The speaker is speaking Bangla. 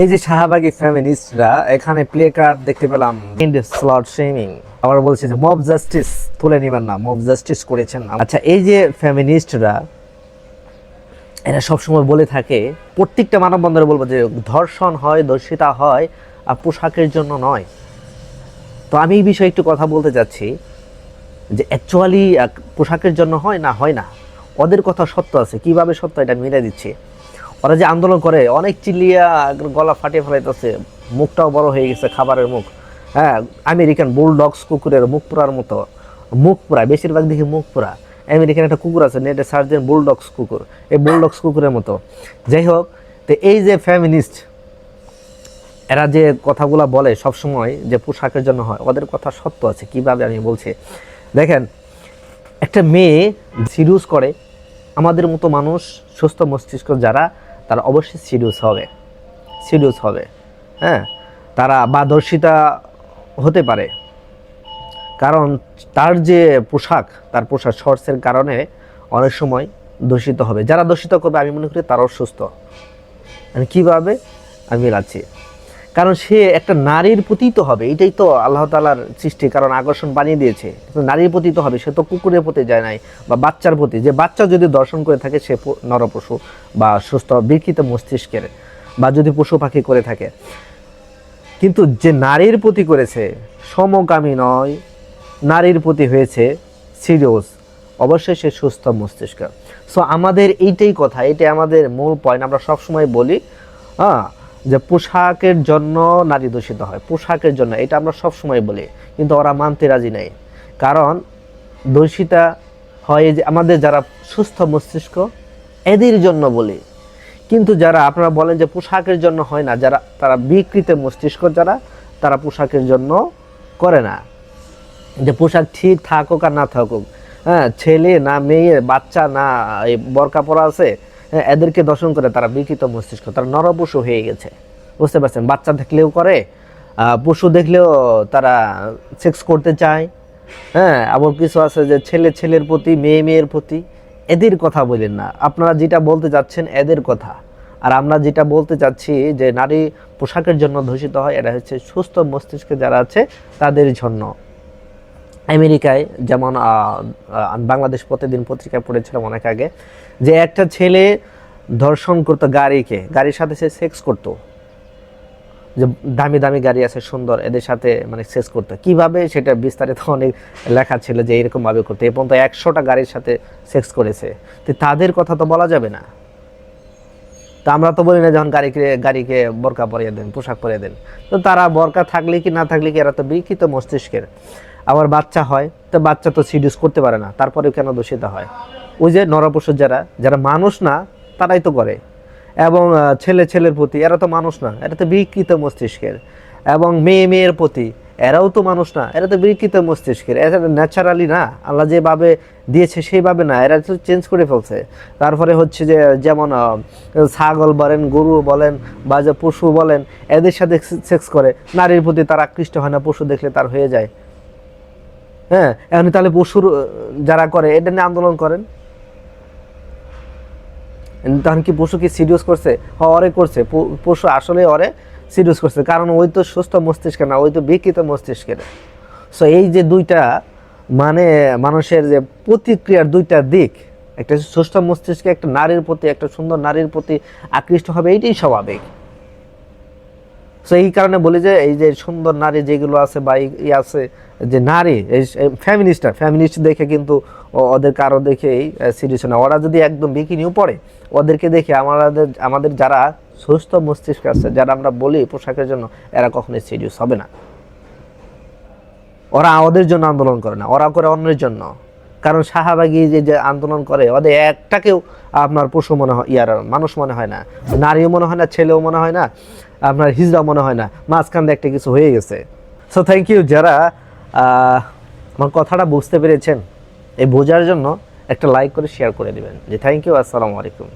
এই যে শাহবাগী ফ্যামিনিস্টরা এখানে প্লে কার্ড দেখতে পেলাম। স্লট শেমিং আবার বলছে যে মব জাস্টিস তুলে নিবেন না। মব জাস্টিস করেছেন আচ্ছা এই যে ফ্যামিনিস্টরা এরা সবসময় বলে থাকে, প্রত্যেকটা মানববন্ধনে বলব যে, ধর্ষণ হয়, দর্শিতা হয়, আর পোশাকের জন্য নয়। তো আমি এই বিষয়ে একটু কথা বলতে চাচ্ছি, যে অ্যাকচুয়ালি পোশাকের জন্য হয় না হয় না। ওদের কথা সত্য আছে। কীভাবে সত্য? এটা মিলে দিচ্ছি। ওরা যে আন্দোলন করে, অনেক চিল্লিয়া গলা ফাটিয়ে ফেলাইতেছে। মুখটাও বড় হয়ে গেছে খাবারের মুখ। হ্যাঁ আমেরিকান বুলডগস কুকুরের মুখ পোড়ার মতো। মুখ পোড়া বেশিরভাগ দেখি মুখ পোড়া আমেরিকান একটা কুকুর আছে নেটে সার্চ দেন বুলডগস কুকুর। এই বুলডগস কুকুরের মতো। যাই হোক, তো এই যে ফ্যামিনিস্ট, এরা যে কথাগুলো বলে সব সময় যে পোশাকের জন্য হয়, ওদের কথা সত্য আছে, কীভাবে আমি বলছি? দেখেন, একটা মেয়ে সিরিয়াস করে, আমাদের মতো মানুষ, সুস্থ মস্তিষ্ক যারা তারা অবশ্যই সিরিয়াস হবে। সিরিয়াস হবে। হ্যাঁ? তারা বাদর্শিতা হতে পারে। কারণ তার যে পোশাক, তার পোশাক শর্টসের কারণে অনেক সময় দূষিত হবে। যারা দূষিত করবে, আমি মনে করি তারাও সুস্থ। আমি কীভাবে? আমি মিলাচ্ছি কারণ সে একটা নারীর প্রতি তো হবে, এটাই তো আল্লাহ তালার সৃষ্টি, কারণ আকর্ষণ বানিয়ে দিয়েছে। নারীর প্রতি তো হবে, সে তো কুকুরের প্রতি যায় নাই বা বাচ্চার প্রতি যে বাচ্চা যদি দর্শন করে থাকে, সে নরপশু বা সুস্থ বিকৃত মস্তিষ্কের বা যদি পশু পাখি করে থাকে। কিন্তু যে নারীর প্রতি করেছে, সমকামী নয়, নারীর প্রতি হয়েছে সিরিয়াস অবশ্যই সে সুস্থ মস্তিষ্ক। সো আমাদের এইটাই কথা, এটাই আমাদের মূল পয়েন্ট আমরা সবসময় বলি হ্যাঁ যে পোশাকের জন্য নারী দূষিত হয়, পোশাকের জন্য, এটা আমরা সবসময় বলি, কিন্তু ওরা মানতে রাজি নেই। কারণ দূষিতা হয় যে আমাদের যারা সুস্থ মস্তিষ্ক, এদের জন্য বলি। কিন্তু যারা আপনারা বলেন যে পোশাকের জন্য হয় না, যারা, তারা বিকৃত মস্তিষ্ক যারা, তারা পোশাকের জন্য করে না। যে পোশাক ঠিক থাকুক আর না থাকুক হ্যাঁ ছেলে না মেয়ে, বাচ্চা না, এই বরকা পরা আছে এদেরকে দর্শন করে তারা বিকৃত মস্তিষ্ক, তারা নরপশু হয়ে গেছে। বুঝতে পারছেন? বাচ্চা দেখলেও করে পশু দেখলেও তারা সেক্স করতে চায়। হ্যাঁ আবার কিছু আছে যে ছেলে, ছেলের প্রতি, মেয়ে, মেয়ের প্রতি, এদের কথা বলেন না। আপনারা যেটা বলতে যাচ্ছেন এদের কথা। আর আমরা যেটা বলতে চাচ্ছি যে নারী পোশাকের জন্য দূষিত হয়, এটা হচ্ছে সুস্থ মস্তিষ্কে যারা আছে, তাদের জন্য। আমেরিকায় যেমন বাংলাদেশ প্রতিদিন পত্রিকায় পড়েছিলাম অনেক আগে, যে একটা ছেলে ধর্ষণ করতো গাড়িকে, গাড়ির সাথে সে সেক্স করতো। যে দামি দামি গাড়ি আছে, সুন্দর, এদের সাথে মানে সেক্স করতো। কীভাবে? সেটা বিস্তারিত অনেক লেখা ছিল যে এরকমভাবে করতে। এ পর্যন্ত একশোটা গাড়ির সাথে সেক্স করেছে। তো তাদের কথা তো বলা যাবে না। তা আমরা তো বলি না যখন গাড়িকে গাড়িকে বরকা পরিয়ে দেন, পোশাক পরিয়ে দেন। তো তারা বরকা থাকলে কি না থাকলে কি এরা তো বিকৃত মস্তিষ্কের। আবার বাচ্চা হয়, তো বাচ্চা তো সিডিউস করতে পারে না, তারপরেও কেন দূষিত হয়? ওই যে নরপশু যারা যারা মানুষ না, তারাই তো করে। এবং ছেলে ছেলের প্রতি, এরা তো মানুষ না, এরা তো বিকৃত মস্তিষ্কের। এবং মেয়ে মেয়ের প্রতি, এরাও তো মানুষ না, এরা তো বিকৃত মস্তিষ্কের। এরা ন্যাচারালি না, আল্লাহ যেভাবে দিয়েছে সেইভাবে না, এরা তো চেঞ্জ করে ফেলছে। তারপরে হচ্ছে যে, যেমন ছাগল বলেন, গরু বলেন, বা যে পশু বলেন, এদের সাথে সেক্স করে। নারীর প্রতি তার আকৃষ্ট হয় না, পশু দেখলে তার হয়ে যায়। হ্যাঁ এখন তাহলে পশুর যারা করে, এটা নিয়ে আন্দোলন করেন। তখন কি পশু কি সিরিয়াস করছে? অরে করছে। পশু আসলে অরে সিরিয়াস করছে। কারণ ওই তো সুস্থ মস্তিষ্কে না, ওই তো বিকৃত মস্তিষ্কের সো এই যে দুইটা মানে মানুষের যে প্রতিক্রিয়ার দুইটা দিক, একটা সুস্থ মস্তিষ্কে, একটা নারীর প্রতি, একটা সুন্দর নারীর প্রতি আকৃষ্ট হবে এইটাই স্বাভাবিক। সো এই কারণে বলি যে, এই যে সুন্দর নারী যেগুলো আছে বা ই- আছে, যে নারী, এই ফ্যামিনিস্টটা ফ্যামিনিস্ট দেখে কিন্তু ওদের কারও দেখে সিরিয়াস না ওরা যদি একদম বিকিনিও পড়ে ওদেরকে দেখে আমাদের আমাদের যারা সুস্থ মস্তিষ্ক আছে, যারা আমরা বলি পোশাকের জন্য, এরা কখনোই সিরিয়াস হবে না। ওরা ওদের জন্য আন্দোলন করে না, ওরা করে অন্যের জন্য। কারণ শাহবাগী যে যে আন্দোলন করে, ওদের একটাকেও আপনার পশু মনে হয়, ইয়ার মানুষ মনে হয় না। নারীও মনে হয় না, ছেলেও মনে হয় না। আপনার হিজড়া মনে হয় না, মাঝখান দিয়ে একটা কিছু হয়ে গেছে। সো থ্যাংক ইউ যারা আমার কথাটা বুঝতে পেরেছেন, এই বোঝার জন্য একটা লাইক করে শেয়ার করে দেবেন। যে থ্যাংক ইউ আসসালামু আলাইকুম।